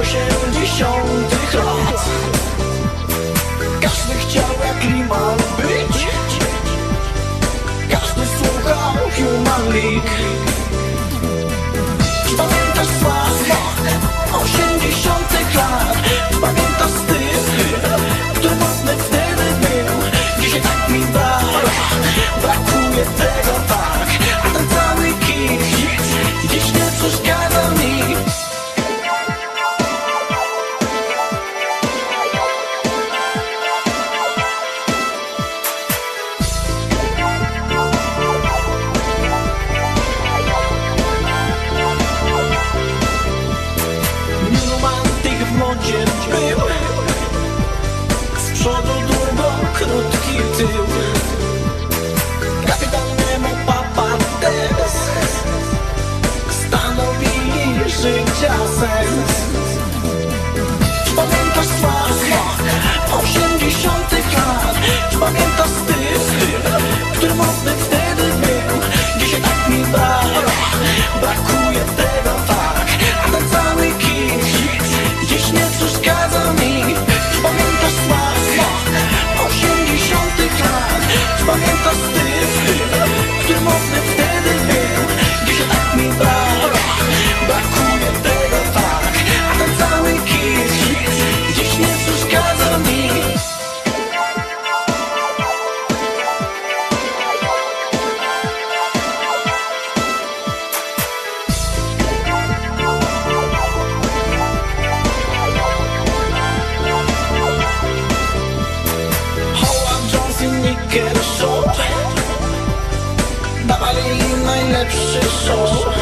osiemdziesiątych lat. Każdy chciał jak Liman być. Każdy słuchał Human League. still Christmas. soul.